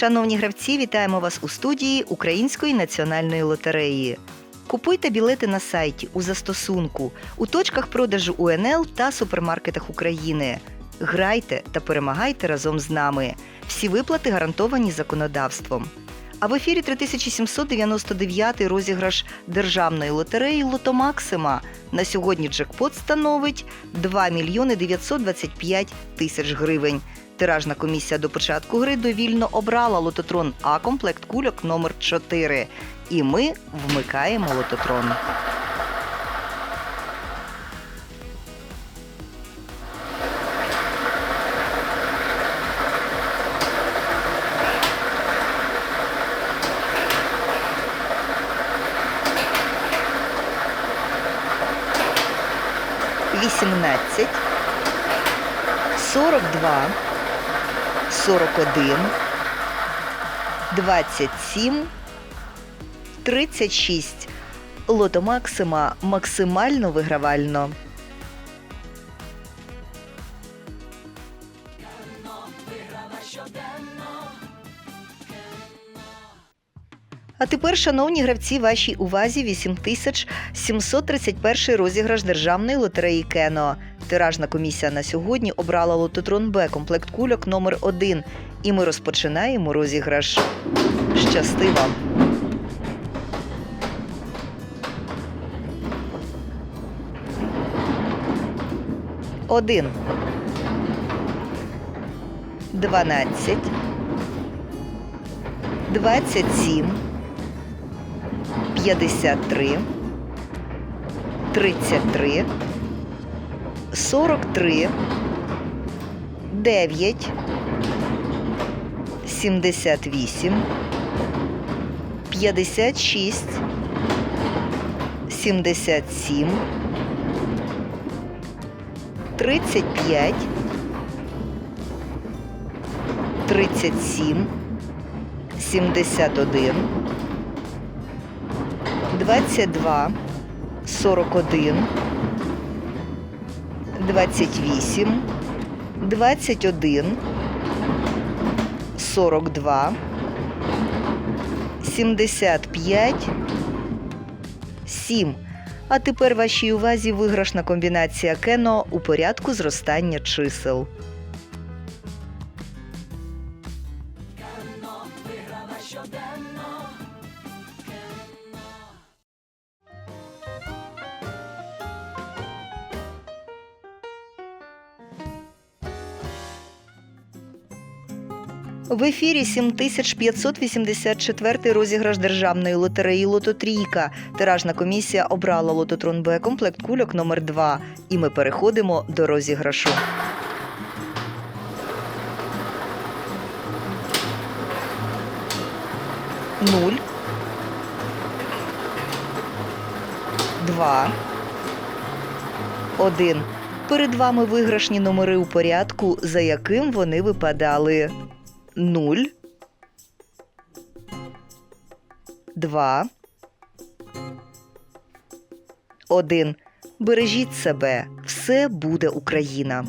Шановні гравці, вітаємо вас у студії Української національної лотереї. Купуйте білети на сайті у застосунку, у точках продажу УНЛ та супермаркетах України. Грайте та перемагайте разом з нами. Всі виплати гарантовані законодавством. А в ефірі 3799 розіграш державної лотереї Лото Максима. На сьогодні джекпот становить 2 мільйони 925 тисяч гривень. Тиражна комісія до початку гри довільно обрала лототрон А комплект кульок номер 4 І ми вмикаємо лототрон. Вісімнадцять, сорок два, сорок один, двадцять сім, тридцять шість. Лото Максима максимально вигравально. А тепер, шановні гравці, вашій увазі 8731 розіграш державної лотереї Кено. Тиражна комісія на сьогодні обрала лототрон Б комплект кульок номер 1 І ми розпочинаємо розіграш. Щасти вам! Один. Дванадцять. Двадцять сім. 53, 33, 43, 9, 78, 56, 77, 35, 37, 71, 22, 41, 28, 21, 42, 75, 7. А тепер вашій увазі виграшна комбінація кено у порядку зростання чисел. В ефірі 7584 розіграш державної лотереї Лототрійка. Тиражна комісія обрала лототрон Б комплект кульок номер 2 І ми переходимо до розіграшу. Нуль. Два. Один. Перед вами виграшні номери у порядку, за яким вони випадали. 0, 2, 1. Бережіть себе. Все буде Україна.